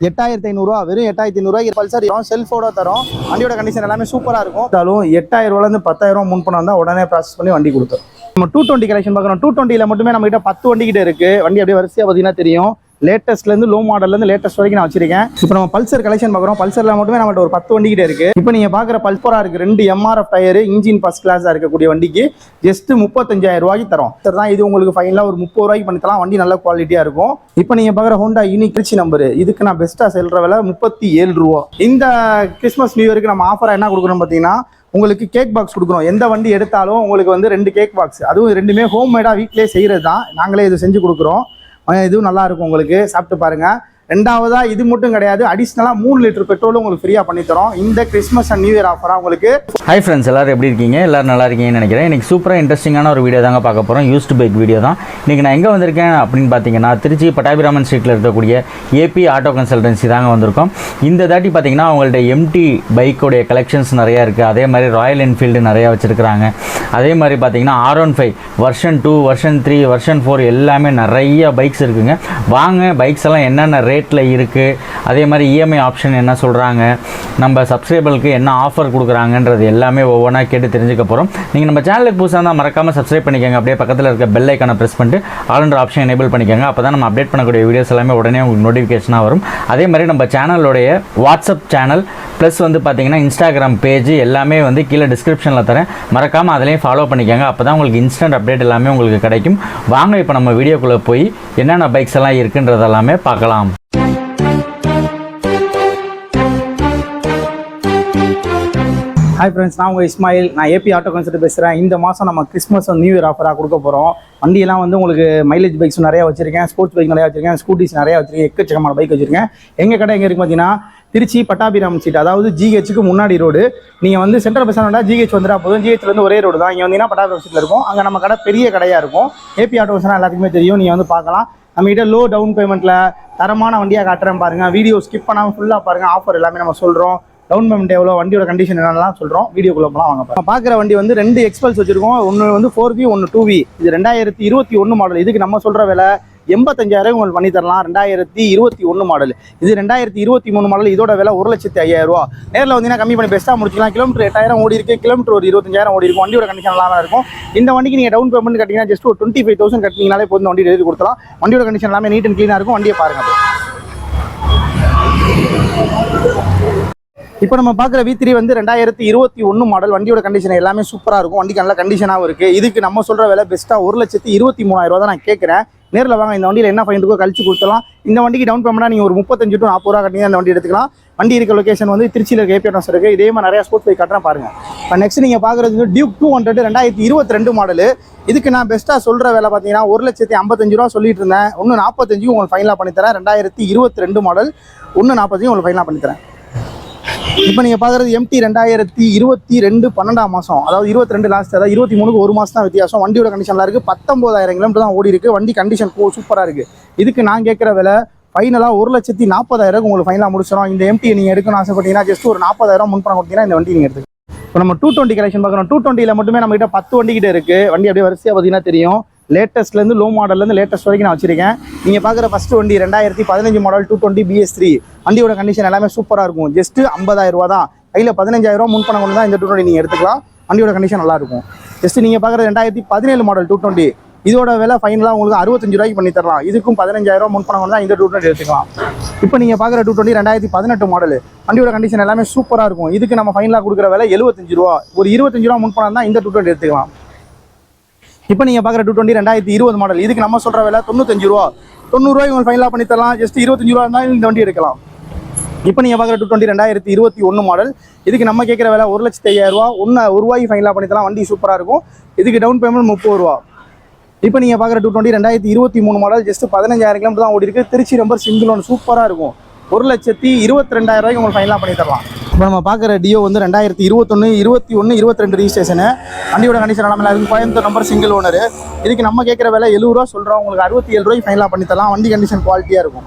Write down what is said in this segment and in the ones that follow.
எட்டாயிரத்தி ஐநூறுரூவா வெறும் எட்டாயிரத்தி ஐநூறுரூவா பல்சர் செல்ஃபோட தரோம். வண்டியோட கண்டிஷன் எல்லாமே சூப்பராக இருக்கும். இருந்தாலும் எட்டாயிரம் பத்தாயிரரூவா முன் பணம் வந்தால் உடனே ப்ராசஸ் பண்ணி வண்டி கொடுத்தோம் நம்ம டூ டுவெண்ட்டி கலெக்ஷன் பார்க்குறோம் டூ டுவெண்ட்டியில் மட்டுமே நம்மகிட்ட பத்து வண்டி இருக்குது வண்டி அப்படியே வரிசையாக பார்த்தீங்கன்னா தெரியும். லேட்டஸ்ட்லேருந்து லோ மாடல்லேருந்து லேட்டஸ்ட் வரைக்கும் நான் வச்சிருக்கேன். இப்போ நம்ம பல்சர் கலெக்ஷன் பார்க்குறோம். பல்சரில் மட்டுமே நம்மகிட்ட ஒரு பத்து வண்டி இருக்குது இருக்கு. இப்போ நீங்கள் பார்க்குற பல்சரா இருக்குது ரெண்டு எம்ஆர்எஃப் டயரு இன்ஜின் ஃபஸ்ட் கிளாஸாக இருக்கக்கூடிய வண்டிக்கு ஜஸ்ட் முப்பத்தஞ்சாயிரம் ரூபாய்க்கு தரோம். சார் தான் இது உங்களுக்கு ஃபைனலாக ஒரு முப்பது ரூபாய்க்கு பண்ணி தரலாம். வண்டி நல்ல குவாலிட்டியாக இருக்கும். இப்போ நீங்கள் பார்க்குற ஹோண்டா யூனிக் திருச்சி நம்பர் இதுக்கு நான் பெஸ்ட்டாக செல்கிற விலை முப்பத்தி ஏழு ரூபா. இந்த கிறிஸ்மஸ் நியூ இயருக்கு நம்ம ஆஃபராக என்ன கொடுக்குறோம் பார்த்தீங்கன்னா உங்களுக்கு கேக் பாக்ஸ் கொடுக்குறோம். எந்த வண்டி எடுத்தாலும் உங்களுக்கு வந்து ரெண்டு கேக் பாக்ஸ் அதுவும் ரெண்டுமே ஹோம் மேடாக வீட்டிலே செய்கிறது தான் நாங்களே இது செஞ்சு கொடுக்குறோம். இதுவும் நல்லா இருக்கும் உங்களுக்கு. சாப்பிட்டு பாருங்க. ரெண்டாவதாக இது மட்டும் கிடையாது அடிஷ்னலாக மூணு லிட்டர் பெட்ரோலும் உங்களுக்கு ஃப்ரீயாக பண்ணித்தரோம் இந்த கிறிஸ்மஸ் அண்ட் நியூ இயர் ஆஃபராக உங்களுக்கு. ஹை ஃப்ரெண்ட்ஸ் எல்லாரும் எப்படி இருக்கீங்க? எல்லோரும் நல்லா இருக்கீங்கன்னு நினைக்கிறேன். இன்றைக்கி சூப்பராக இன்ட்ரெஸ்டிங்கான ஒரு வீடியோ தாங்க பார்க்க போகிறோம் யூஸ்டு பைக் வீடியோ தான். இன்றைக்கி நான் எங்கே வந்திருக்கேன் அப்படின்னு பார்த்தீங்கன்னா திருச்சி பட்டாபிராமன் ஸ்ட்ரீட்டில் இருக்கக்கூடிய ஏபி ஆட்டோ கன்சல்டன்சி தாங்க வந்திருக்கோம். இந்த தாட்டி பார்த்தீங்கன்னா அவங்கள்ட்ட எம்டி பைக்கோடைய கலெக்ஷன்ஸ் நிறையா இருக்குது அதே மாதிரி ராயல் என்ஃபீல்டு நிறையா வச்சுருக்கிறாங்க. அதே மாதிரி பார்த்தீங்கன்னா R one five version two version three version four எல்லாமே நிறைய பைக்ஸ் இருக்குங்க. வாங்க பைக்ஸ் எல்லாம் என்னென்ன ரேட்டில் இருக்குது அதே மாதிரி இஎம்ஐ ஆப்ஷன் என்ன சொல்கிறாங்க நம்ம சப்ஸ்கிரைபருக்கு என்ன ஆஃபர் கொடுக்குறாங்கன்றது எல்லாமே ஒவ்வொன்றா கேட்டு தெரிஞ்சுக்க போகிறோம் நீங்கள் நம்ம சேனலுக்கு புதுசாக இருந்தால் மறக்காமல் சப்ஸ்கிரைப் பண்ணிக்கோங்க. அப்படியே பக்கத்தில் இருக்க பெல் ஐக்கானை ப்ரெஸ் பண்ணிட்டு ஆளுன்ற ஆப்ஷன் எனேபிள் பண்ணிக்கோங்க. அப்போ தான் நம்ம அப்டேட் பண்ணக்கூடிய வீடியோஸ் எல்லாமே உடனே உங்களுக்கு நோட்டிஃபிகேஷனாக வரும். அதே மாதிரி நம்ம சேனலோடைய வாட்ஸ்அப் சேனல் ப்ளஸ் வந்து பார்த்தீங்கன்னா இன்ஸ்டாகிராம் பேஜ் எல்லாமே வந்து கீழே டிஸ்கிரிப்ஷனில் தரேன். மறக்காமல் அதிலையும் ஃபாலோ பண்ணிக்கோங்க. அப்போ தான் உங்களுக்கு இன்ஸ்டன்ட் அப்டேட் எல்லாமே உங்களுக்கு கிடைக்கும். வாங்க இப்போ நம்ம வீடியோக்குள்ளே போய் என்னென்ன பைக்ஸ் எல்லாம் இருக்குன்றதெல்லாமே பார்க்கலாம். Thank you. ஹாய் ஃப்ரெண்ட்ஸ் நான் உங்கள் இஸ்மாயில். நான் ஏபி ஆட்டோ கன்சல்ட் பேசுகிறேன் இந்த மாதம் நம்ம கிறிஸ்மஸ் நியூ இயர் ஆஃபராக கொடுக்க போகிறோம் வண்டியெல்லாம் வந்து உங்களுக்கு மைலேஜ் பைக்ஸ் நிறையா வச்சிருக்கேன். ஸ்போர்ட்ஸ் பைக் நிறையா வச்சிருக்கேன். ஸ்கூட்டிஸ் நிறையா வச்சிருக்கேன். எக்கச்சக்கமான பைக் வச்சிருக்கேன். எங்கள் கடை எங்கே இருக்குது பார்த்தீங்கன்னா திருச்சி பட்டாபிராமன் சீட் அதாவது ஜிஹெச்சுக்கு முன்னாடி ரோடு நீங்கள் வந்து சென்ட்ரல் பஸ் ஸ்டாண்டா ஜிஹெச் வந்துடா போதும். ஜிஹெச்லேருந்து ஒரே ரோடு தான். இங்கே வந்தீங்கன்னா பட்டாபிராம் சீட்டில் இருக்கும்? அங்கே நம்ம கடை பெரிய கடையாக இருக்கும். ஏபி ஆட்டோ எல்லாத்துக்குமே தெரியும். நீங்கள் வந்து பார்க்கலாம். நம்மகிட்ட லோ டவுன் பேமெண்ட்டில் தரமான வண்டியாக காட்டுறேன் பாருங்கள் வீடியோ ஸ்கிப் பண்ணாமல் ஃபுல்லாக பாருங்கள் ஆஃபர் எல்லாமே நம்ம சொல்கிறோம் டவுன் பேமெண்ட் எவ்வளோ வண்டியோட கண்டிஷன் என்னென்னலாம் சொல்கிறோம் வீடியோக்குள்ளே போகலாம் வாங்க நம்ம பார்க்குற வண்டி வந்து ரெண்டு எக்ஸ்பல்ஸ் வச்சிருக்கோம். ஒன்று வந்து ஃபோர் வி ஒன்று டூ வி இது ரெண்டாயிரத்தி இருபத்தி ஒன்று மாடல் இதுக்கு நம்ம சொல்கிற விலை எண்பத்தஞ்சாயிரம் உங்களுக்கு பண்ணி தரலாம். ரெண்டாயிரத்தி இருபத்தி ஒன்று மாடல் இது ரெண்டாயிரத்தி இருபத்தி மூணு மாடல் இதோட விலை ஒரு லட்சத்தி ஐயாயிரம் ரூபா. நேரில் வந்தீங்கன்னா கம்மி பண்ணி பெஸ்ட்டாக முடிச்சிக்கலாம். கிலோமீட்டர் எட்டாயிரம் ஓடி இருக்கு. கிலோமீட்டர் ஒரு இருபத்தஞ்சாயிரம் ஓடி இருக்கும் வண்டியோட கண்டிஷன் நல்லா இருக்கும். இந்த வண்டிக்கு நீங்கள் டவுன் பேமெண்ட் கட்டிங்கன்னா ஜஸ்ட் ஒரு டுவெண்ட்டி ஃபைவ் தௌசண்ட் கட்டினீங்கனாலே போதும். வண்டி டெலிவரி கொடுத்தலாம் வண்டியோட கண்டிஷன் எல்லாமே நீட் அண்ட் க்ளீனாக இருக்கும். வண்டியை பாருங்கள் இப்போ நம்ம பார்க்குற வி த்ரீ வந்து ரெண்டாயிரத்தி இருபத்தி ஒன்று மாடல் வண்டியோட கண்டிஷன் எல்லாமே சூப்பராக இருக்கும். வண்டிக்கு நல்ல கண்டிஷனாகவும் இருக்குது இதுக்கு நம்ம சொல்கிற விலை பெஸ்ட்டாக ஒரு லட்சத்தி இருபத்தி மூணாயிரம் ரூபா தான் நான் கேட்குறேன். நேரில் வாங்க இந்த வண்டியில் என்ன ஃபைன் இருக்கோ கழிச்சு கொடுத்தலாம் இந்த வண்டிக்கு டவுன் பேமெண்ட்டாக நீங்கள் ஒரு முப்பத்தஞ்சு டு நாற்பது ரூபா கட்டிங்க அந்த வண்டி எடுத்துக்கலாம். வண்டி இருக்க லொக்கேஷன் வந்து திருச்சியில் இருக்க ஏபிஎஸ் இருக்குது இதே மாதிரி நிறையா ஸ்போர்ட்ஸ் பைக் கட்டுறேன் பாருங்கள் இப்போ நெக்ஸ்ட் நீங்கள் பார்க்குறது வந்து டியூக் டூ ஹண்ட்ரட் ரெண்டாயிரத்தி இருபத்தி ரெண்டு மாடல் இதுக்கு நான் பெஸ்ட்டாக சொல்கிற வேலை பார்த்தீங்கன்னா ஒரு லட்சத்தி ஐம்பத்தஞ்சு ரூபா சொல்லிட்டு இருந்தேன். ஒன்று நாற்பத்தஞ்சு உங்களுக்கு ஃபைனலாக பண்ணித்தரேன். ரெண்டாயிரத்தி இருபத்தி ரெண்டு மாடல் ஒன்று நாற்பத்தஞ்சு உங்களுக்கு ஃபைனலாக பண்ணித்தரேன். இப்போ நீங்கள் பார்க்குறது எம்டி ரெண்டாயிரத்தி இருபத்தி ரெண்டு பன்னெண்டாம் மாதம் அதாவது இருபத்தி ரெண்டு லாஸ்ட் அதாவது இருபத்தி மூணுக்கு ஒரு மாதம் தான் வித்தியாசம். வண்டியோட கண்டிஷன்லாம் இருக்குது பத்தொம்போதாயிரம் கிலோமீட்டர் தான் ஓடி இருக்கு. வண்டி கண்டிஷன் சூப்பராக இருக்குது இதுக்கு நான் கேட்குற விலை ஃபைனலாக ஒரு லட்சத்தி நாற்பதாயிரம் உங்களுக்கு ஃபைனலாக முடிச்சிடும் இந்த எம்டி நீங்கள் எடுக்கணும்னு ஆசைப்பட்டீங்கன்னா ஜஸ்ட் ஒரு நாற்பதாயிரம் முன் பணம் கொடுத்தீங்கன்னா இந்த வண்டி நீங்கள் எடுத்துக்கலாம். இப்போ நம்ம டூ டுவெண்ட்டி கலெக்ஷன் பார்க்குறோம். டூ டுவெண்ட்டியில் மட்டுமே நம்ம கிட்ட பத்து வண்டிக்கிட்ட இருக்குது வண்டி அப்படியே வரிசையாக பார்த்தீங்கன்னா தெரியும். லேட்டஸ்ட்லேருந்து லோ மாடல்லேருந்து லேட்டஸ்ட் வரைக்கும் நான் வச்சிருக்கேன். நீங்கள் பார்க்குற ஃபஸ்ட்டு வண்டி ரெண்டாயிரத்தி பதினஞ்சு model two twenty BS three வண்டியோட கண்டிஷன் எல்லாமே சூப்பராக இருக்கும். ஜஸ்ட் ஐம்பதாயிரம் ரூபா தான். கையில் பதினஞ்சாயிரம் முன் பணம் கொண்டு தான் இந்த டூ டுவெண்ட்டி நீங்கள் எடுத்துக்கலாம். வண்டியோட கண்டிஷன் நல்லாயிருக்கும் ஜஸ்ட்டு நீங்கள் பார்க்குற ரெண்டாயிரத்தி பதினேழு மாடல் டூ டுவெண்ட்டி இதோட விலை ஃபைனலாக உங்களுக்கு அறுபத்தஞ்சு ரூபாய்க்கு பண்ணி தரலாம். இதுக்கும் பதினஞ்சாயிரம் முன் பணம் கொண்டு தான் இந்த டூ டுவெண்ட்டி எடுத்துக்கலாம். இப்போ நீங்கள் பார்க்குற டூ டுவெண்ட்டி ரெண்டாயிரத்தி பதினெட்டு மாடல் வண்டியோட கண்டிஷன் எல்லாமே சூப்பராக இருக்கும். இதுக்கு நம்ம ஃபைனலாக கொடுக்குற விலை எழுபத்தஞ்சு ரூபா ஒரு இருபத்தஞ்சு ரூபா முன் பணம் தான் இந்த டூ டுவெண்ட்டி எடுத்துக்கலாம். இப்போ நீங்கள் பார்க்குற டூ டுவெண்ட்டி ரெண்டாயிரத்தி இருபது மாடல் இதுக்கு நம்ம சொல்கிற விலை தொண்ணூத்தஞ்சு ரூபா. தொண்ணூறுரூவாய்க்கு உங்களுக்கு ஃபைனலாக பண்ணி தரலாம் ஜஸ்ட் இருபத்தஞ்சு ரூபா இருந்தால் இந்த வண்டி எடுக்கலாம். இப்போ நீங்கள் பார்க்குற டூ டுவெண்ட்டி ரெண்டாயிரத்தி இருபத்தி ஒன்று மாடல் இதுக்கு நம்ம கேட்குற விலை ஒரு லட்சத்தி ஐயாயிரம் ரூபா. ஒன்று ஒரு ரூபாய்க்கு ஃபைனலாக பண்ணித்தரலாம். வண்டி சூப்பராக இருக்கும். இதுக்கு டவுன் பேமெண்ட் முப்பது ரூபா. இப்போ நீங்கள் பார்க்குற டூ டுவெண்ட்டி ரெண்டாயிரத்தி இருபத்தி மூணு மாடல் ஜஸ்ட் பதினஞ்சாயிரம் கிலோமீட்டர் தான் ஓடி இருக்கு திருச்சி நம்பர் சிங்கிள் ஒன் சூப்பராக இருக்கும். ஒரு லட்சத்தி இருபத்தி ரெண்டாயிரம் ரூபாய்க்கு உங்களுக்கு ஃபைனலாக பண்ணி தரலாம் இப்போ நம்ம பார்க்குற டியோ வந்து ரெண்டாயிரத்தி இருபத்தொன்று இருபத்தி ஒன்று இருபத்தி ரெண்டு ரிஜிஸ்ட்ரேஷனு வண்டியோட கண்டிஷன் எல்லாமே இருக்கும் கோயம்புத்தூர் நம்பர் சிங்கிள் ஓனர் இதுக்கு நம்ம கேட்குற விலை எழுபது ரூபா சொல்கிறோம் உங்களுக்கு அறுபத்தி ஏழு ரூபாய்க்கு ஃபைனலாக பண்ணித்தரலாம் வண்டி கண்டிஷன் குவாலிட்டியாக இருக்கும்.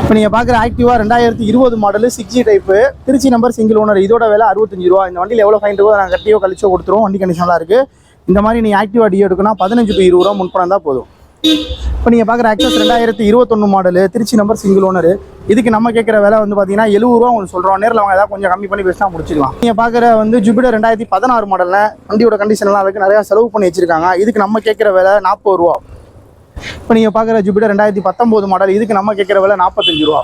இப்போ நீங்கள் பார்க்குற ஆக்டிவா ரெண்டாயிரத்தி இருபது model six G type Trichy number single owner இதோட விலை அறுபத்தஞ்சு ரூபா. இந்த வண்டியில் எவ்வளோ ஃபைன் இருக்கோ நாங்கள் கட்டியோ கழிச்சோ கொடுத்துருவோம். வண்டி கண்டிஷன் இருக்குது இந்த மாதிரி நீங்கள் ஆக்டிவா டியோ எடுக்கணும் பதினஞ்சு டு இருபது ரூபா முன்பணம் தான் போதும். இப்போ நீங்கள் பார்க்குற ஆக்சஸ் ரெண்டாயிரத்தி இருபத்தொன்று model Trichy number single owner இதுக்கு நம்ம கேட்குற விலை வந்து பார்த்தீங்கன்னா எழுபது ரூபா உங்களுக்கு சொல்கிறோம் நேரில் அவங்க ஏதாவது கொஞ்சம் கம்மி பண்ணி பேசினா முடிச்சிக்கலாம் நீங்கள் பார்க்குற வந்து ஜூபிடர் ரெண்டாயிரத்தி பதினாறு மாடலில் வண்டியோட கண்டிஷன்லாம் அதுக்கு நிறையா செலவு பண்ணி வச்சிருக்காங்க. இதுக்கு நம்ம கேட்குற விலை நாற்பது ரூபா. இப்போ நீங்கள் பார்க்குற ஜூபிடர் ரெண்டாயிரத்தி பத்தொம்போது மாடல் இதுக்கு நம்ம கேட்குற விலை நாற்பத்தஞ்சு ரூபா.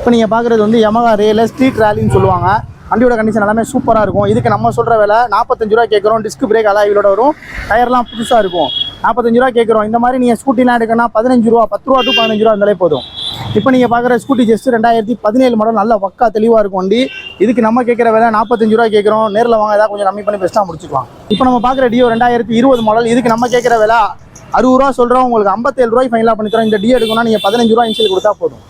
இப்போ நீங்கள் பார்க்குறது வந்து யமகா ரேல ஸ்ட்ரீட் ரேலின்னு சொல்லுவாங்க. வண்டியோட கண்டிஷன் எல்லாமே சூப்பராக இருக்கும். இதுக்கு நம்ம சொல்கிற விலை நாற்பத்தஞ்சு ரூபா கேட்குறோம். டிஸ்க் பிரேக் அலாவிலோட வரும். டயர்லாம் புதுசாக இருக்கும். நாற்பத்தஞ்சு ரூபா கேட்குறோம் இந்த மாதிரி நீங்கள் ஸ்கூட்டிலாம் எடுக்கணும்னா பதினஞ்சு ரூபா பத்து ரூபா டு பதினஞ்சு ரூபா இருந்தாலே போதும். இப்போ நீங்கள் பார்க்குற ஸ்கூட்டி ஜஸ்ட் ரெண்டாயிரத்தி பதினேழு மாடல் நல்ல பக்கா தெளிவாக இருக்கும் வண்டி. இதுக்கு நம்ம கேட்குற விலை நாற்பத்தஞ்சு ரூபா கேட்குறோம் நேரில் வாங்க ஏதாவது கொஞ்சம் கம்மி பண்ணி பெஸ்ட்டாக முடிச்சுக்கலாம். இப்போ நம்ம பார்க்குற டியோ ரெண்டாயிரத்தி இருபது மாடல் இதுக்கு நம்ம கேட்குற விலை அறுபது ரூபா சொல்கிறோம் உங்களுக்கு ஐம்பத்தேழு ரூபாய் ஃபைனலாக பண்ணித்தரோம் இந்த டியோ எடுக்கணும்னா நீங்கள் பதினஞ்சு ரூபா இன்சியல் கொடுத்தா போதும்.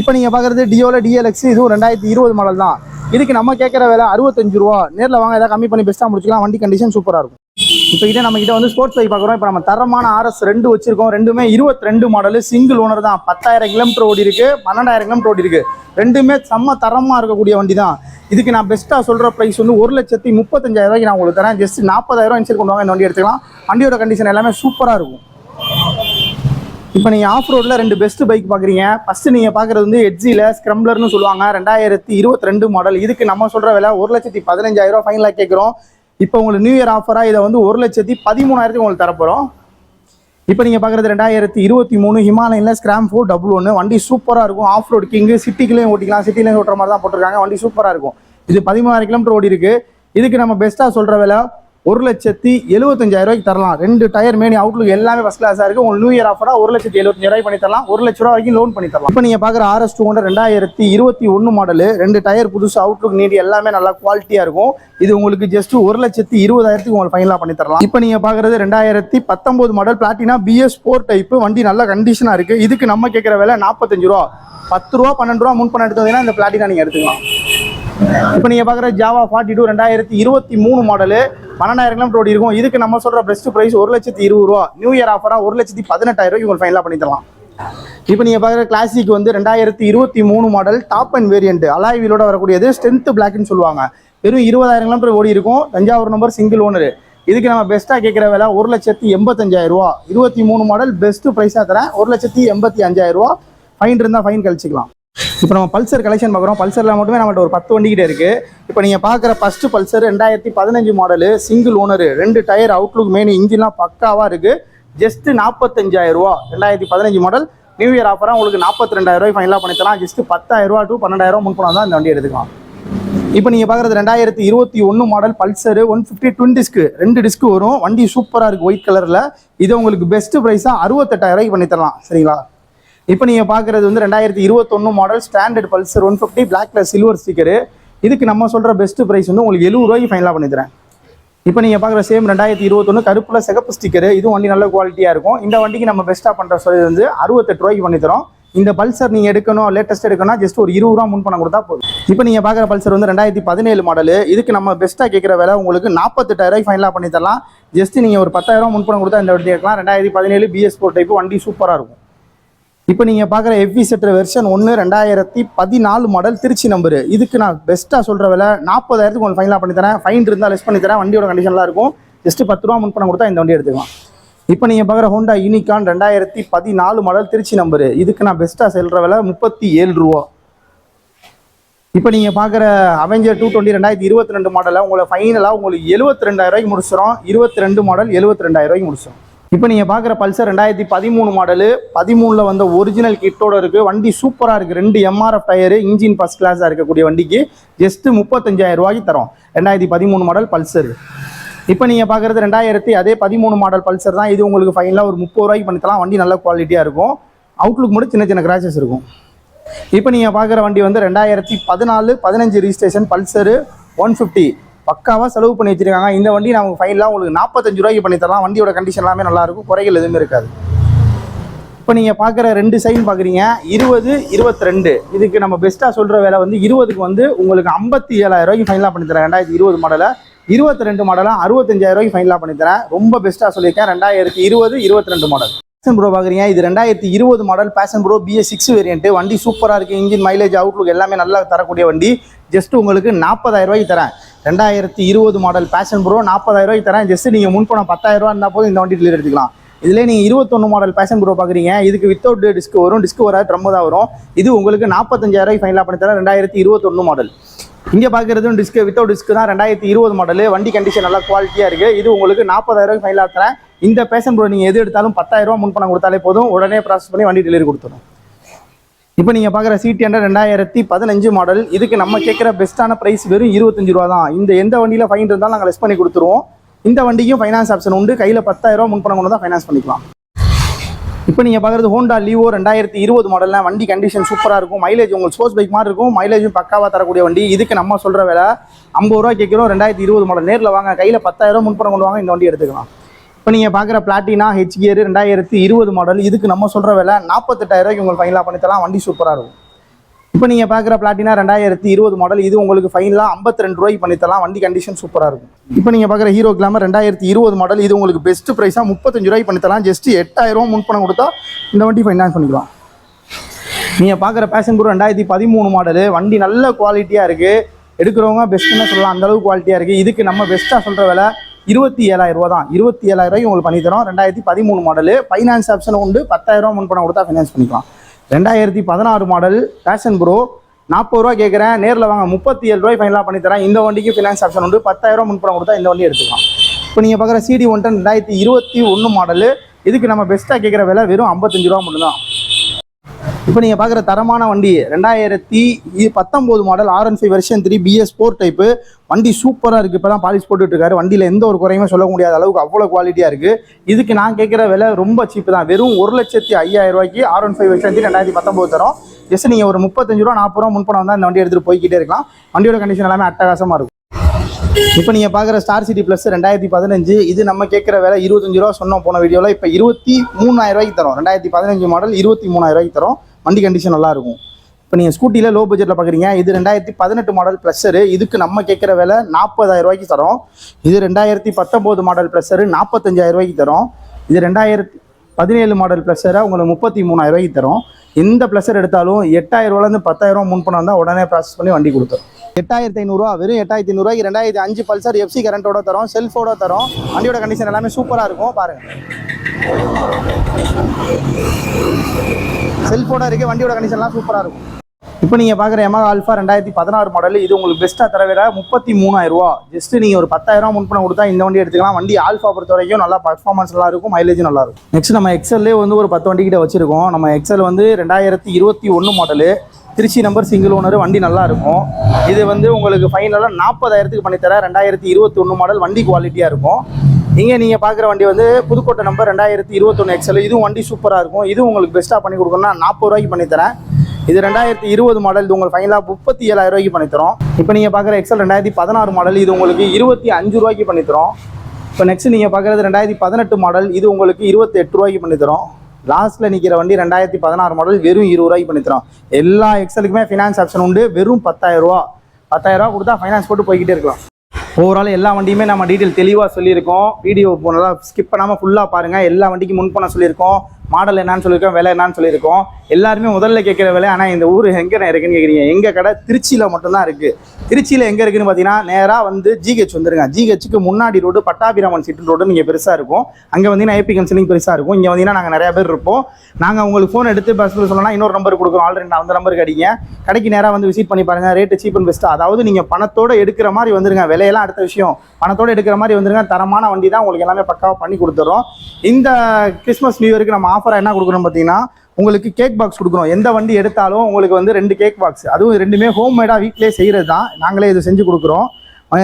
இப்போ நீங்கள் பார்க்குறது டியோவில் டிஎல்எக்ஸ் இதுவும் ரெண்டாயிரத்தி இருபது மாடல் தான். இதுக்கு நம்ம கேட்குற விலை அறுபத்தஞ்சு ரூபா. நேரில் வாங்க ஏதாவது கம்மி பண்ணி பெஸ்ட்டாக முடிச்சுக்கலாம். வண்டி கண்டிஷன் சூப்பராக இருக்கும். இப்போ இதே நம்ம கிட்ட வந்து ஸ்போர்ட்ஸ் பைக் பார்க்குறோம். இப்போ நம்ம தரமான ஆர்எஸ் ரெண்டு வச்சிருக்கோம். ரெண்டுமே இருபத்தி ரெண்டு மாடல் சிங்கிள் ஓனர் தான். பத்தாயிரம் கிலோமீட்டர் ஓடி இருக்கு. பன்னெண்டாயிரம் கிலோமீட்டர் ஓடி இருக்கு. ரெண்டுமே செம்ம தரமாக இருக்கக்கூடிய வண்டி தான் இதுக்கு நான் பெஸ்ட்டாக சொல்கிற ப்ரைஸ் வந்து ஒரு லட்சத்தி முப்பத்தஞ்சாயிரம் ரூபாய்க்கு நான் உங்களுக்கு தரேன். ஜஸ்ட் நாற்பதாயிரம் இன்சூர் கொண்டு வாங்க. இந்த வண்டி எடுத்துக்கலாம். வண்டியோட கண்டிஷன் எல்லாமே சூப்பராக இருக்கும். இப்போ நீங்கள் ஆஃப் ரோட்ல ரெண்டு பெஸ்ட் பைக் பார்க்குறீங்க. ஃபஸ்ட்டு நீங்கள் பார்க்குறது வந்து எட்ஜியில் ஸ்க்ரம்லர்னு சொல்லுவாங்க. ரெண்டாயிரத்தி இருபத்தி ரெண்டு மாடல் இதுக்கு நம்ம சொல்கிற விலை ஒரு லட்சத்தி பதினஞ்சாயிரம் ஃபைனலாக கேட்குறோம். இப்போ உங்களுக்கு நியூ இயர் ஆஃபராக இதை வந்து ஒரு லட்சத்தி பதிமூணாயிரத்துக்கு உங்களுக்கு தரப்போகிறோம் இப்போ நீங்கள் பார்க்குறது ரெண்டாயிரத்தி இருபத்தி மூணு ஹிமாலயனில் ஸ்கிராம் ஃபோர் டபுள் ஒன்று வண்டி சூப்பராக இருக்கும். ஆஃப் ரோடு கிங்கு சிட்டிக்குள்ளேயும் ஓட்டிக்கலாம். சிட்டிலையும் ஓட்டுற மாதிரி தான் போட்டிருக்காங்க. வண்டி சூப்பராக இருக்கும். இது பதிமூணாயிரம் கிலோமீட்டர் ஓடி இருக்குது இதுக்கு நம்ம பெஸ்ட்டாக சொல்கிற விலை ஒரு லட்சத்தி எழுபத்தஞ்சாயிரம் ரூபாய்க்கு தரலாம். ரெண்டு டயர் மேனி அவுட்லுக் எல்லாமே ஃபஸ்ட் கிளாஸாக இருக்குது உங்களுக்கு நியூ இயர் ஆஃபராக ஒரு லட்சத்தி எழுபத்தஞ்சாயிரம் பண்ணி தரலாம். ஒரு லட்ச ரூபா வரைக்கும் லோன் பண்ணி தரலாம். இப்போ நீங்கள் பார்க்குற ஆர்எஸ் டூ ஹண்ட்ரட் ரெண்டாயிரத்தி இருபத்தி ஒன்று மாடலு ரெண்டு டயர் புதுசு அவுட்லுக் நீடி எல்லாமே நல்லா குவாலிட்டியாக இருக்கும். இது உங்களுக்கு ஜஸ்ட் ஒரு லட்சத்தி இருபதாயிரத்துக்கு உங்களுக்கு ஃபைனலாக பண்ணி தரலாம். இப்போ நீங்கள் பார்க்குறது ரெண்டாயிரத்தி பத்தொம்போது model Platina BS four type வண்டி நல்ல கண்டிஷனாக இருக்குது இதுக்கு நம்ம கேட்குற விலை நாற்பத்தஞ்சு ரூபா. பத்து ரூபா பன்னெண்டு ரூபா முன் பண்ண எடுத்ததுன்னா இந்த பிளாட்டினா நீங்கள் எடுத்துக்கலாம். இப்போ நீங்கள் பார்க்குற ஜாவா ஃபார்ட்டி டூ ரெண்டாயிரத்தி இருபத்தி மூணு மாடலு பன்னெண்டாயிரம் கிலோமீட்டர் ஓடி இருக்கும். இதுக்கு நம்ம சொல்கிற பெஸ்ட் ப்ரைஸ் ஒரு லட்சத்தி இருபது ரூபா. நியூ இயர் ஆஃபராக ஒரு லட்சத்தி பதினெட்டாயிரம் ரூபாய் உங்களுக்கு ஃபைனலாக பண்ணி தரலாம் இப்போ நீங்கள் பார்க்குற கிளாசிக் வந்து ரெண்டாயிரத்தி இருபத்தி மூணு model top and variant alloy வீலோட வரக்கூடியது ஸ்ட்ரென்த் பிளாக்னு சொல்லுவாங்க. வெறும் இருபதாயிரம் கிலோமீட்டர் ஓடி இருக்கும். தஞ்சாவூர் நம்பர் சிங்கிள் ஓனர் இதுக்கு நம்ம பெஸ்ட்டாக கேட்குற விலை ஒரு லட்சத்தி எண்பத்தஞ்சாயிரம் ரூபா. இருபத்தி மூணு மாடல் பெஸ்ட் ப்ரைஸாக தரேன். ஒரு லட்சத்தி எண்பத்தி அஞ்சாயிரம் ரூபா. ஃபைன் இருந்தால் ஃபைன் கழிச்சிக்கலாம். இப்போ நம்ம பல்சர் கலெக்ஷன் பார்க்குறோம். பல்சரில் மட்டுமே நம்மகிட்ட ஒரு பத்து வண்டிக்கிட்டே இருக்குது இப்போ நீங்கள் பார்க்குற ஃபஸ்ட்டு பல்சர் ரெண்டாயிரத்தி பதினஞ்சு மாடலு சிங்கிள் ஓனர் ரெண்டு டயர் அவுட்லுக் மெயின் இன்ஜின்லாம் பக்காவாக இருக்குது ஜஸ்ட்டு நாற்பத்தஞ்சாயிரம் ரூபா. ரெண்டாயிரத்தி பதினஞ்சு மாடல் நியூ இயர் ஆஃபராக உங்களுக்கு நாற்பத்தி ரெண்டாயிரம் ஃபைனலாக பண்ணித்தலாம் ஜஸ்ட்டு ஜஸ்ட் பத்தாயிரம் ரூபா டு பன்னெண்டாயிரம் முன் தான் இந்த வண்டி எடுத்துக்கலாம். இப்போ நீங்கள் பார்க்குறது ரெண்டாயிரத்தி இருபத்தி ஒன்று model Pulsar one fifty twin disc ரெண்டு டிஸ்க்கு வரும். வண்டி சூப்பராக இருக்குது ஒயிட் கலரில் இது உங்களுக்கு பெஸ்ட் ப்ரைஸாக அறுபத்தெட்டாயிரம் ரூபாய்க்கு சரிங்களா? இப்போ நீங்கள் பார்க்குறது வந்து ரெண்டாயிரத்தி இருபத்தொன்று model standard Pulsar one fifty பிளாக்ல சில்வர் ஸ்டிக்கரு இதுக்கு நம்ம சொல்கிற பெஸ்ட் ப்ரைஸ் வந்து உங்களுக்கு எழுபது ரூபாய்க்கு ஃபைனலாக பண்ணி தரேன் இப்போ நீங்கள் பார்க்குற சேம் ரெண்டாயிரத்தி இருபத்தொன்று கருப்பில் சிகப்பு ஸ்டிக்கரு இதுவும் வண்டி நல்ல குவாலிட்டியாக இருக்கும். இந்த வண்டிக்கு நம்ம பெஸ்ட்டாக பண்ணுற சொல்லி வந்து அறுபத்தெட்டு ரூபாய்க்கு பண்ணித்தரோம். இந்த பல்சர் நீங்கள் எடுக்கணும் லேட்டஸ்ட் எடுக்கணும் ஜஸ்ட் ஒரு இருபது ரூபா முன் பணம் கொடுத்தா போதும். இப்போ நீங்கள் பார்க்குற பல்சர் வந்து ரெண்டாயிரத்தி பதினேழு மாடல் இதுக்கு நம்ம பெஸ்ட்டாக கேட்குற விலை உங்களுக்கு நாற்பத்தெட்டாயிரம் ஃபைனலாக பண்ணி தரலாம் ஜஸ்ட் நீங்கள் ஒரு பத்தாயிரம் முன் பண்ண கொடுத்தா இந்த வண்டி எடுக்கலாம் ரெண்டாயிரத்தி பதினேழு பிஎஸ் ஃபோர் டைப்பு வண்டி சூப்பராக இருக்கும். இப்போ நீங்கள் பார்க்குற எஃபி செட்டர் வெர்ஷன் ஒன்று ரெண்டாயிரத்தி பதினாலு மாடல் திருச்சி நம்பரு இதுக்கு நான் பெஸ்ட்டாக சொல்கிற விலை நாற்பதாயிரத்துக்கு உங்களுக்கு ஃபைனலாக பண்ணி தரேன். ஃபைன் இருந்தால் லெஸ் பண்ணி தரேன். வண்டியோட கண்டிஷன்லாம் இருக்கும். ஜஸ்ட் பத்து ரூபா முன் பண்ண கொடுத்தா இந்த வண்டி எடுத்துக்கலாம். இப்போ நீங்கள் பார்க்குற ஹோண்டா யூனிகான் ரெண்டாயிரத்தி பதினாலு மாடல் திருச்சி நம்பரு இதுக்கு நான் பெஸ்ட்டாக செல்கிற விலை முப்பத்தி ஏழு ரூபா. இப்போ நீங்கள் பார்க்குற அவெஞ்சர் டூ டுவெண்ட்டி ரெண்டாயிரத்தி இருபத்தி ரெண்டு மாடலில் உங்களை ஃபைனலாக உங்களுக்கு எழுபத்தி ரெண்டாயிரம் ரூபாய்க்கு முடிச்சிடும். இருபத்தி ரெண்டு மாடல் எழுபத்தி ரெண்டாயிரம் ரூபாய்க்கு முடிச்சிடும். இப்போ நீங்கள் பார்க்குற பல்சர் ரெண்டாயிரத்தி பதிமூணு மாடலு பதிமூணில் வந்த ஒரிஜினல் கிட்டோட இருக்குது வண்டி சூப்பராக இருக்குது ரெண்டு எம்ஆர்எஃப் டயரு இன்ஜின் ஃபஸ்ட் கிளாஸாக இருக்கக்கூடிய வண்டிக்கு ஜஸ்ட்டு முப்பத்தஞ்சாயிரம் ரூபாய்க்கு தரோம். ரெண்டாயிரத்தி பதிமூணு மாடல் பல்சர். இப்போ நீங்கள் பார்க்குறது ரெண்டாயிரத்தி அதே பதிமூணு மாடல் பல்சர் தான். இது உங்களுக்கு ஃபைனலாக ஒரு முப்பது ரூபாய்க்கு பண்ணி தரலாம். வண்டி நல்ல குவாலிட்டியாக இருக்கும். அவுட்லுக் மட்டும் சின்ன சின்ன கிராச்சஸ் இருக்கும். இப்போ நீங்கள் பார்க்குற வண்டி வந்து ரெண்டாயிரத்தி பதினாலு பதினஞ்சு ரிஜிஸ்ட்ரேஷன் பல்சரு ஒன் ஃபிஃப்டி பக்காவாக செலவு பண்ணி வச்சுருக்காங்க. இந்த வண்டி நமக்கு ஃபைனலாக உங்களுக்கு நாற்பத்தஞ்சு ரூபாய்க்கு பண்ணி தரலாம். வண்டியோட கண்டிஷன் எல்லாமே நல்லாயிருக்கும் குறைகள் எதுவுமே இருக்காது. இப்போ நீங்கள் பார்க்குற ரெண்டு சைன் பார்க்குறீங்க இருபது இருபத்தி ரெண்டு இதுக்கு நம்ம பெஸ்ட்டாக சொல்கிற வேலை வந்து இருபதுக்கு வந்து உங்களுக்கு ஐம்பத்தி ஏழாயிரம் ரூபாய்க்கு ஃபைனலாக பண்ணி தரேன். ரெண்டாயிரத்தி இருபது மாடலை இருபத்தி ரெண்டு மாடலாக அறுபத்தஞ்சாயிரம் ரூபாய்க்கு ஃபைனலாக பண்ணி தரேன். ரொம்ப பெஸ்ட்டாக சொல்லியிருக்கேன். ரெண்டாயிரத்தி இருபது இருபத்தி ரெண்டு மாடல் பேஷன் ப்ரோ பார்க்குறீங்க இது ரெண்டாயிரத்தி இருபது model Passion Pro BS six variant வண்டி சூப்பராக இருக்குது இன்ஜின் மைலேஜ் அவுட்லுக் எல்லாமே நல்லா தரக்கூடிய வண்டி. ஜஸ்ட் உங்களுக்கு நாற்பதாயிரம் ரூபாய்க்கு தரேன். ரெண்டாயிரத்தி இருபது மாடல் பேஷன் ப்ரோ நாற்பதாயிரம் ரூபாய்க்கு தரேன். ஜஸ்ட் நீங்கள் முன்பணம் பத்தாயிரம் ரூபா இருந்தால் போதும் இந்த வண்டி டெலிவரி எடுத்துக்கலாம். இதிலே நீங்கள் இருபத்தொன்று மாடல் பேஷன் ப்ரோ பார்க்குறீங்க இதுக்கு வித்தவுட் டிஸ்க் வரும். டிஸ்க் வராது ட்ரம் தான் வரும். இது உங்களுக்கு நாற்பத்தஞ்சாயிரம் ஃபைனலாக பண்ணி தரேன். ரெண்டாயிரத்தி இருபத்தொன்று மாடல் இங்கே பார்க்குறதும் டிஸ்க் வித்தவுட் டிஸ்க் தான். ரெண்டாயிரத்தி இருபது மாடல் வண்டி கண்டிஷன் நல்லா குவாலிட்டியாக இருக்குது இது உங்களுக்கு நாற்பதாயிரம் ஃபைனலாக தரேன். இந்த பேஷன் ப்ரோ நீங்கள் எது எடுத்தாலும் பத்தாயிரம் ரூபா முன் பணம் கொடுத்தாலே போதும். உடனே ப்ராசஸ் பண்ணி வண்டி டெலிவரி கொடுத்துரும். இப்போ நீங்கள் பார்க்குற சிடி ஹண்ட்ரட் ரெண்டாயிரத்தி பதினஞ்சு மாடல் இதுக்கு நம்ம கேட்குற பெஸ்ட்டான ப்ரைஸ் வெறும் இருபத்தஞ்சு ரூபா தான். இந்த எந்த வண்டியில் ஃபைன் இருந்தாலும் நாங்கள் லெஸ் பண்ணி கொடுத்துருவோம். இந்த வண்டிக்கும் ஃபைனான்ஸ் ஆப்ஷன் உண்டு. கையில் பத்தாயிரம் ரூபா முன்பணம் கொண்டு தான் ஃபைனான்ஸ் பண்ணிக்கலாம். இப்போ நீங்கள் பார்க்குறது ஹோண்டா லீவோ ரெண்டாயிரத்தி இருபது மாடலில் வண்டி கண்டிஷன் சூப்பராக இருக்கும். மைலேஜ் உங்களுக்கு ஸ்போர்ட்ஸ் பைக் மாதிரி இருக்கும். மைலேஜும் பக்காவாக தரக்கூடிய வண்டி. இதுக்கு நம்ம சொல்கிற வேலை ஐம்பது ரூபா கேட்குறோம் ரெண்டாயிரத்தி இருபது மாடல் நேரில் வாங்க. கையில் பத்தாயிரம் முன்பணம் கொண்டு வாங்க. இந்த வண்டி எடுத்துக்கலாம். இப்போ நீங்கள் பார்க்குற பிளாட்டினா ஹெச் கியர் ரெண்டாயிரத்தி இருபது மாடல் இதுக்கு நம்ம சொல்கிற விலை நாற்பத்தெட்டாயிரூவாய்க்கு உங்களுக்கு ஃபைனலாக பண்ணித்தரலாம் வண்டி சூப்பராக இருக்கும். இப்போ நீங்கள் பார்க்குற பிளாட்டினா ரெண்டாயிரத்தி இருபது மாடல் இது உங்களுக்கு ஃபைனலாக ஐம்பத்தி ரெண்டு ரூபாய்க்கு பண்ணித்தரலாம் வண்டி கண்டிஷன் சூப்பராக இருக்கும். இப்போ நீங்கள் பார்க்குற ஹீரோ கிளாமர் ரெண்டாயிரத்தி இருபது மாடல் இது உங்களுக்கு பெஸ்ட் ப்ரைஸாக முப்பத்தஞ்சு ரூபாய்க்கு பண்ணித்தரலாம் ஜஸ்ட் எட்டாயிரம் முன்பணம் கொடுத்தா இந்த வண்டி ஃபைனான்ஸ் பண்ணிக்கலாம். நீங்கள் பார்க்குற பேஷன் ப்ரோ ரெண்டாயிரத்தி பதிமூணு மாடலு வண்டி நல்ல குவாலிட்டியாக இருக்குது எடுக்கிறவங்க பெஸ்ட்டுன்னு சொல்லலாம். அந்த அளவுக்கு குவாலிட்டியாக இருக்குது இதுக்கு நம்ம பெஸ்ட்டாக சொல்கிற விலை இருபத்தி ஏழாயிரம் ரூபா தான். இருபத்தி ஏழாயிரம் ரூபாய்க்கு உங்களுக்கு பண்ணி தரோம் ரெண்டாயிரத்தி பதிமூணு மாடலு ஃபைனான்ஸ் ஆப்ஷன் உண்டு. பத்தாயிரம் ரூபா முன்பணம் கொடுத்தா ஃபைனான்ஸ் பண்ணிக்கலாம். ரெண்டாயிரத்தி பதினாறு மாடல் பேஷன் ப்ரோ நாற்பது ரூபா கேட்குறேன் நேரில் வாங்க. முப்பத்தி ஏழு ரூபாய் ஃபைனலாக பண்ணி தரேன் இந்த வண்டிக்கு ஃபினான்ஸ் ஆப்ஷன் உண்டு. பத்தாயிரம் முன்பணம் கொடுத்தா இந்த வண்டி எடுத்துக்கலாம். இப்போ நீங்கள் பார்க்குற சிடி ஒன் டென் ரெண்டாயிரத்தி இருபத்தி ஒன்று மாடலு இதுக்கு நம்ம பெஸ்ட்டாக கேட்குற விலை வெறும் ஐம்பத்தஞ்சு ரூபா மட்டும்தான். இப்போ நீங்கள் பார்க்குற தரமான வண்டி ரெண்டாயிரத்தி பத்தொம்போது model R one five version three BS four type வண்டி சூப்பராக இருக்குது இப்போ தான் பாலிஷ் போட்டுட்ருக்காரு. வண்டியில் எந்த ஒரு குறையுமே சொல்ல முடியாத அளவுக்கு அவ்வளோ குவாலிட்டியாக இருக்குது இதுக்கு நான் கேட்குற விலை ரொம்ப சீப்பு தான். வெறும் ஒரு லட்சத்தி ஐயாயிரம் ரூபாய்க்கு R one five version three ரெண்டாயிரத்தி பத்தொம்போது தரோம். ஜஸ்ட் நீங்கள் ஒரு முப்பத்தஞ்சு ரூபா நாற்பது ரூபா முன்பணம் தான் இந்த வண்டி எடுத்துகிட்டு போய்கிட்டே இருக்கலாம். வண்டியோட கண்டிஷன் எல்லாமே அட்டகாசமாக இருக்கும். இப்போ நீங்கள் பார்க்குற ஸ்டார் சிட்டி ப்ளஸ் ரெண்டாயிரத்தி பதினஞ்சு இது நம்ம கேட்குற விலை இருபத்தஞ்சு ரூபா சொன்னோம் போன வீடியோவில் இப்போ இருபத்தி மூணாயிரம் ரூபாய்க்கு தரோம். ரெண்டாயிரத்தி பதினஞ்சு மாடல் இருபத்தி மூணாயிரம் ரூபாய்க்கு தரோம். வண்டி கண்டிஷன் நல்லா இருக்கும் இப்போ நீங்கள் ஸ்கூட்டியில் லோ பட்ஜெட்டில் பார்க்குறீங்க இது ரெண்டாயிரத்தி பதினெட்டு மாடல் ப்ளஸ்ஸரு இதுக்கு நம்ம கேட்குற விலை நாற்பதாயிரம் ரூபாய்க்கு தரோம். இது ரெண்டாயிரத்தி பத்தொம்போது மாடல் ப்ளஸ்ஸரு நாற்பத்தஞ்சாயிரம் ரூபாய்க்கு தரோம். இது ரெண்டாயிரத்தி பதினேழு மாடல் ப்ளஸ்ஸரை உங்களுக்கு முப்பத்தி மூணாயிரம் ரூபாய்க்கு தரோம். எந்த ப்ளஸ்ஸர் எடுத்தாலும் எட்டாயிரம் ரூபாலேருந்து பத்தாயிரம் முன் பணம் தான் உடனே ப்ராசஸ் பண்ணி வண்டி கொடுத்துரும். எட்டாயிரத்தி ஐநூறுரூவா வெறும் எட்டாயிரத்தி ஐநூறுரூவாய்க்கு ரெண்டாயிரத்தி அஞ்சு பல்சர் எஃப்சி கரண்ட்டோட தரோம் செல்ஃபோட தரோம். வண்டியோட கண்டிஷன் எல்லாமே சூப்பராக இருக்கும். பாருங்கள் செல்ஃபோட இருக்கு வண்டியோட கண்டிஷன்லாம் சூப்பராக இருக்கும். இப்போ நீங்கள் பார்க்குற எமா ஆல்ஃபா ரெண்டாயிரத்தி பதினாறு மாடல் இது உங்களுக்கு பெஸ்ட்டாக தர விட முப்பத்தி மூணாயிரம் ரூபா ஜஸ்ட் நீங்கள் ஒரு பத்தாயிரம் முன்பணம் கொடுத்தா இந்த வண்டி எடுத்துக்கலாம். வண்டி ஆல்ஃபா பொறுத்த வரைக்கும் நல்லா பர்ஃபார்மன்ஸ் நல்லா இருக்கும் மைலேஜும் நல்லா இருக்கும். நெக்ஸ்ட் நம்ம எக்ஸல்லே வந்து ஒரு பத்து வண்டி கிட்ட வச்சிருக்கோம். நம்ம எக்ஸல் வந்து ரெண்டாயிரத்தி இருபத்தி ஒன்று model Trichy number single owner வண்டி நல்லா இருக்கும். இது வந்து உங்களுக்கு ஃபைனலாக நாற்பதாயிரத்துக்கு பண்ணித்தர ரெண்டாயிரத்தி இருபத்தி ஒன்று மாடல் வண்டி குவாலிட்டியாக இருக்கும். இங்கே நீங்கள் பார்க்குற வண்டி வந்து புதுக்கோட்டை நம்பர் ரெண்டாயிரத்தி இருபத்தொன்று எக்ஸல் இதுவும் வண்டி சூப்பராக இருக்கும். இதுவும் உங்களுக்கு பெஸ்ட்டாக பண்ணி கொடுக்கணும்னா நாற்பது ரூபாய்க்கு பண்ணித்தரேன் இது ரெண்டாயிரத்தி இருபது மாடல் இது உங்களுக்கு ஃபைனலாக முப்பத்தி ஏழாயிரம் ரூபாய்க்கு பண்ணித்தரோம் இப்போ நீங்கள் பார்க்குற எக்ஸல் ரெண்டாயிரத்தி பதினாறு மாடல் இது உங்களுக்கு இருபத்தி அஞ்சு ரூபாய்க்கு பண்ணித்தரோம் இப்போ நெக்ஸ்ட் நீங்கள் பார்க்குறது ரெண்டாயிரத்தி பதினெட்டு மாடல் இது உங்களுக்கு இருபத்தி எட்டு ரூபாய்க்கு பண்ணித்தரோம் லாஸ்ட்டில் நிற்கிற வண்டி ரெண்டாயிரத்தி பதினாறு மாடல் வெறும் இருபது ரூபாய்க்கு பண்ணித்தரோம் எல்லா எக்ஸலுக்குமே ஃபினான்ஸ் ஆப்ஷன் உண்டு. வெறும் பத்தாயிரம் ரூபா. பத்தாயிரம் ரூபா கொடுத்தா ஃபைனான்ஸ் போட்டு போய்கிட்டே இருக்கலாம். ஓவரால் எல்லா வண்டியுமே நம்ம டீட்டெயில் தெளிவாக சொல்லியிருக்கோம். வீடியோ நல்லா ஸ்கிப் பண்ணாமல் ஃபுல்லாக பாருங்கள் எல்லா வண்டிக்கும் முன் பண்ண சொல்லியிருக்கோம். மாடல் என்னன்னு சொல்லியிருக்கோம் விலை என்னன்னு சொல்லியிருக்கோம். எல்லாருமே முதல்ல கேட்குற விலை ஆனால் இந்த ஊர் எங்கே இருக்குன்னு கேட்குறீங்க எங்கள் கடை? திருச்சியில் மட்டும்தான் இருக்குது திருச்சியில் எங்கே இருக்குன்னு பார்த்தீங்கன்னா நேராக வந்து ஜிஹெச் வந்துருங்க. ஜிஹெச்சுக்கு முன்னாடி ரோடு பட்டாபிராமன் சிட்டி ரோடு நீங்கள் பெருசாக இருக்கும். அங்கே வந்தீங்கன்னா ஏபி கன்சலிங் பெருசாக இருக்கும். இங்கே வந்தீங்கன்னா நாங்கள் நிறைய பேர் இருப்போம். நாங்கள் உங்களுக்கு ஃபோன் எடுத்து பஸ்ஸில் சொல்லலாம் இன்னொரு நம்பர் கொடுக்குறோம். ஆல்ரெடி அந்த நம்பருக்கு அடிங்க. கடைக்கு நேராக வந்து விசிட் பண்ணி பாருங்கள் ரேட்டு சீப் அண்ட் பெஸ்ட்டாக அதாவது நீங்கள் பணத்தோட எடுக்கிற மாதிரி வந்துருங்க. விலையெல்லாம் அடுத்த விஷயம். பணத்தோடு எடுக்கிற மாதிரி வந்துருங்க. தரமான வண்டி தான் உங்களுக்கு எல்லாமே பக்காவாக பண்ணி கொடுத்துறோம். இந்த கிறிஸ்மஸ் நியூ இயருக்கு நம்ம ஆஃபராக என்ன கொடுக்குறோம் பார்த்தீங்கன்னா உங்களுக்கு கேக் பாக்ஸ் கொடுக்குறோம் எந்த வண்டி எடுத்தாலும் உங்களுக்கு வந்து ரெண்டு கேக் பாக்ஸ் அதுவும் ரெண்டுமே ஹோம் மேடாக வீட்டிலே செய்கிறது தான் நாங்களே இது செஞ்சு கொடுக்குறோம்.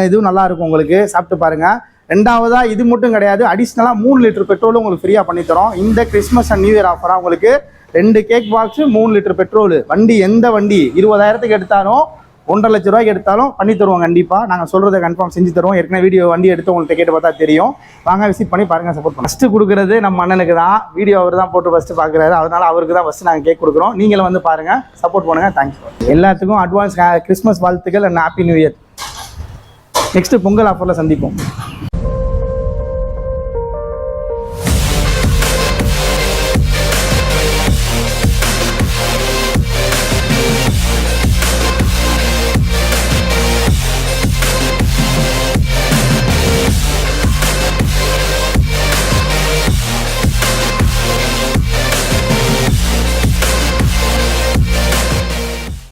இதுவும் நல்லாயிருக்கும் உங்களுக்கு. சாப்பிட்டு பாருங்கள் ரெண்டாவதாக இது மட்டும் கிடையாது. அடிஷ்னலாக மூணு லிட்டர் பெட்ரோலும் உங்களுக்கு ஃப்ரீயாக பண்ணித்தரோம். இந்த கிறிஸ்மஸ் அண்ட் நியூ இயர் ஆஃபராக உங்களுக்கு ரெண்டு கேக் பாக்ஸு மூணு லிட்டர் பெட்ரோல் வண்டி எந்த வண்டி? இருபதாயிரத்துக்கு எடுத்தாலும் ஒன்றரை லட்ச ரூபாய்க்கு எடுத்தாலும் பண்ணி தருவோம் கண்டிப்பாக நாங்கள் சொல்கிறத கன்ஃபார்ம் செஞ்சு தருவோம். ஏற்கனவே வீடியோ வண்டி எடுத்து உங்கள்கிட்ட கேட்டு பார்த்தா தெரியும். வாங்க விசிட் பண்ணி பாருங்க சப்போர்ட் பண்ண ஃபஸ்ட்டு கொடுக்குறது நம்ம அண்ணனுக்கு தான். வீடியோ அவர் தான் போட்டு ஃபஸ்ட்டு பார்க்குறாரு அதனால அவருக்கு தான் ஃபஸ்ட்டு நாங்கள் கேக் கொடுக்குறோம். நீங்களும் வந்து பாருங்கள் சப்போர்ட் பண்ணுங்கள் தேங்க்யூ எல்லாத்துக்கும் அட்வான்ஸ் கிறிஸ்மஸ் வாழ்த்துக்கள் and happy new year next Pongal ஆஃபரில் சந்திப்போம்.